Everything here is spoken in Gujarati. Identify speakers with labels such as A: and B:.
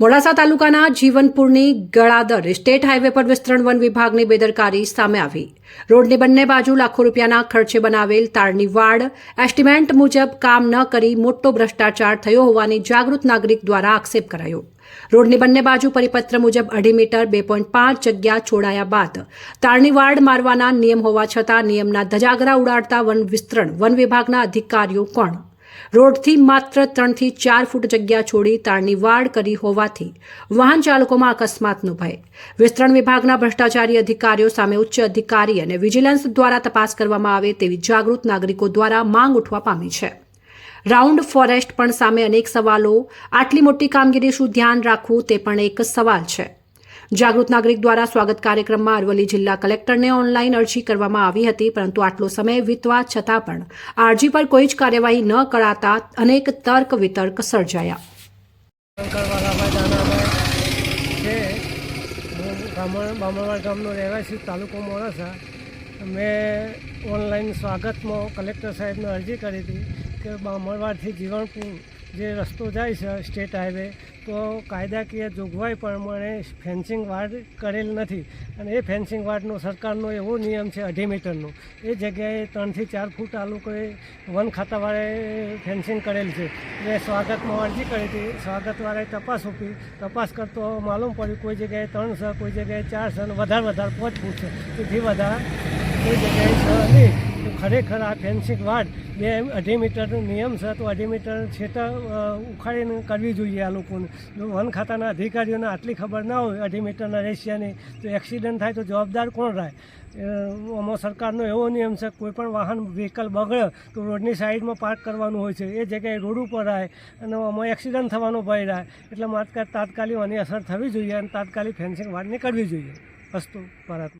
A: મોડાસા તાલુકાના જીવનપુરની ગળાદર સ્ટેટ હાઈવે પર વિસ્તરણ વન વિભાગની બેદરકારી સામે આવી. રોડની બંને બાજુ લાખો રૂપિયાના ખર્ચે બનાવેલ તારની વાડ એસ્ટિમેન્ટ મુજબ કામ ન કરી મોટો ભ્રષ્ટાચાર થયો હોવાની જાગૃત નાગરિક દ્વારા આક્ષેપ કરાયો. રોડની બંને બાજુ પરિપત્ર મુજબ અઢી મીટર, બે પોઈન્ટ પાંચ જગ્યા છોડાયા બાદ તારની વાડ મારવાના નિયમ હોવા છતાં નિયમના ધજાગરા ઉડાડતા વન વિસ્તરણ વન વિભાગના અધિકારીઓ કોણ રોડથી માત્ર ત્રણથી ચાર ફૂટ જગ્યા છોડી તાણની વાડ કરી હોવાથી વાહન ચાલકોમાં અકસ્માતનો ભય. વિસ્તરણ વિભાગના ભ્રષ્ટાચારી અધિકારીઓ સામે ઉચ્ચ અધિકારી અને વિજિલન્સ દ્વારા તપાસ કરવામાં આવે તેવી જાગૃત નાગરિકો દ્વારા માંગ ઉઠવા પામી છે. રાઉન્ડ ફોરેસ્ટ પણ સામે અનેક સવાલો, આટલી મોટી કામગીરી શું ધ્યાન રાખવું તે પણ એક સવાલ છે. જાગૃત નાગરિક દ્વારા સ્વાગત કાર્યક્રમમાં અરવલ્લી જિલ્લા કલેક્ટરને ઓનલાઈન અરજી કરવામાં આવી હતી, પરંતુ આટલો સમય વીતવા છતાં પણ અરજી પર કોઈ જ કાર્યવાહી ન કરાતા અનેક તર્ક વિતર્ક સર્જાયા.
B: બામણવાડ ગામનો રહેવાસી તાલુકો મોડાસા મેં ઓનલાઈન સ્વાગતમાં કલેક્ટર સાહેબને અરજી કરી હતી કે બામણવાડથી જીવનપુર જે રસ્તો જાય છે સ્ટેટ હાઈવે, તો કાયદાકીય જોગવાઈ પ્રમાણે ફેન્સિંગ વાડ કરેલ નથી. અને એ ફેન્સિંગ વાડનો સરકારનો એવો નિયમ છે અઢી મીટરનો. એ જગ્યાએ ત્રણથી ચાર ફૂટ આ લોકોએ વન ખાતાવાળાએ ફેન્સિંગ કરેલ છે. એટલે સ્વાગતમાં અરજી કરી હતી સ્વાગતવાળાએ તપાસ આપી તપાસ કરતો માલુમ પડ્યું કોઈ જગ્યાએ ત્રણ છે કોઈ જગ્યાએ ચાર છે અને વધારે વધારે પાંચ ફૂટ છે. તેથી વધારે કોઈ જગ્યાએ છ નહીં. ખરેખર આ ફેન્સિંગ વાડ બે અઢી મીટરનો નિયમ છે, તો અઢી મીટર છેટા ઉખાડીને કરવી જોઈએ આ લોકોને. જો વન ખાતાના અધિકારીઓને આટલી ખબર ના હોય, અઢી મીટરના રેશિયાની, તો એક્સિડન્ટ થાય તો જવાબદાર કોણ રહે? આમાં સરકારનો એવો નિયમ છે, કોઈ પણ વાહન, વ્હીકલ બગડે, તો રોડની સાઈડમાં પાર્ક કરવાનું હોય છે. એ જગ્યાએ રોડ ઉપર રહે અને આમાં એક્સિડન્ટ થવાનો ભય રહે. એટલે માત્ર તાત્કાલિક આની અસર થવી જોઈએ અને તાત્કાલિક ફેન્સિંગ વાડ નીકળવી જોઈએ. વસ્તુ ભારત